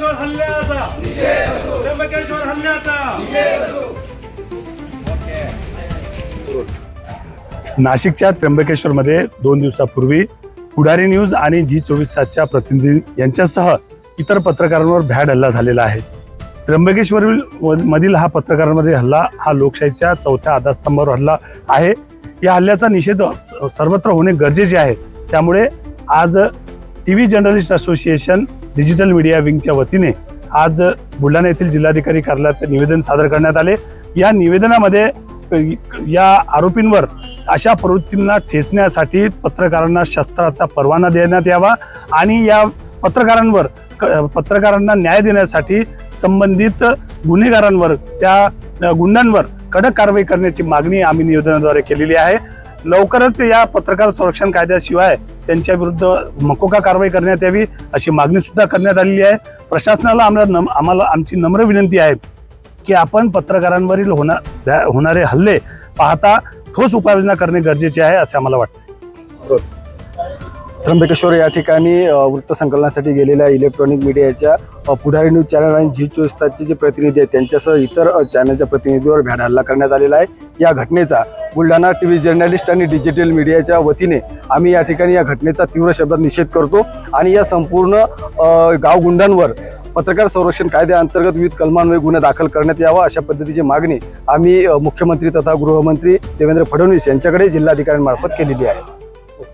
त्र्यंबकेश्वर हल्ल्याचा त्र्यंबकेश्वर हल्ल्याचा नाशिकच्या त्र्यंबकेश्वरमध्ये दोन दिवसापूर्वी पुढारी न्यूज आणि झी चोवीस तासच्या प्रतिनिधी यांच्यासह इतर पत्रकारांवर भ्याड हल्ला झालेला आहे. त्र्यंबकेश्वर मधील हा पत्रकारांवरील हल्ला हा लोकशाहीच्या चौथ्या आधारस्तंभावर हल्ला आहे. या हल्ल्याचा निषेध सर्वत्र होणे गरजेचे आहे. त्यामुळे आज T V journalist association digital media विंगच्या वतीने आज बुलढाणा येथील जिल्हाधिकारी कार्यालयात निवेदन सादर करण्यात आले. या निवेदनामध्ये या आरोपींवर अशा प्रवृत्तींना ठेचण्यासाठी पत्रकारांना शस्त्राचा परवाना देण्यात यावा आणि या पत्रकारांवर क- पत्रकारांना न्याय देण्यासाठी संबंधित गुन्हेगारांवर त्या गुंडांवर कडक कारवाई करण्याची मागणी आम्ही निवेदनाद्वारे केलेली आहे. लवकरच या पत्रकार संरक्षण कायद्याशिवाय त्यांच्या विरुद्ध मकोका कारवाई करण्यात यावी अशी मागणी सुद्धा करण्यात आलेली आहे. प्रशासनाला आम्हाला नम- आम्हाला आमची नम्र विनंती आहे की आपण पत्रकारांवरील होणार होणारे हल्ले पाहता ठोस उपाययोजना करणे गरजेचे आहे असे आम्हाला वाटते. त्र्यंबकेश्वर या ठिकाणी वृत्तसंकलनासाठी गेलेल्या इलेक्ट्रॉनिक मीडियाच्या पुढारी न्यूज चॅनल आणि झी चोवीस तासचे जे प्रतिनिधी आहेत त्यांच्यासह इतर चॅनलच्या प्रतिनिधीवर भ्याड हल्ला करण्यात आलेला आहे. या घटनेचा बुलढाणा टी व्ही जर्नलिस्ट आणि डिजिटल मीडियाच्या वतीने आम्ही या ठिकाणी या घटनेचा तीव्र शब्दात निषेध करतो आणि या संपूर्ण गावगुंडांवर पत्रकार संरक्षण कायद्याअंतर्गत विविध कलमान्वये गुन्हा दाखल करण्यात यावा अशा पद्धतीची मागणी आम्ही मुख्यमंत्री तथा गृहमंत्री देवेंद्र फडणवीस यांच्याकडे जिल्हाधिकाऱ्यांमार्फत केलेली आहे.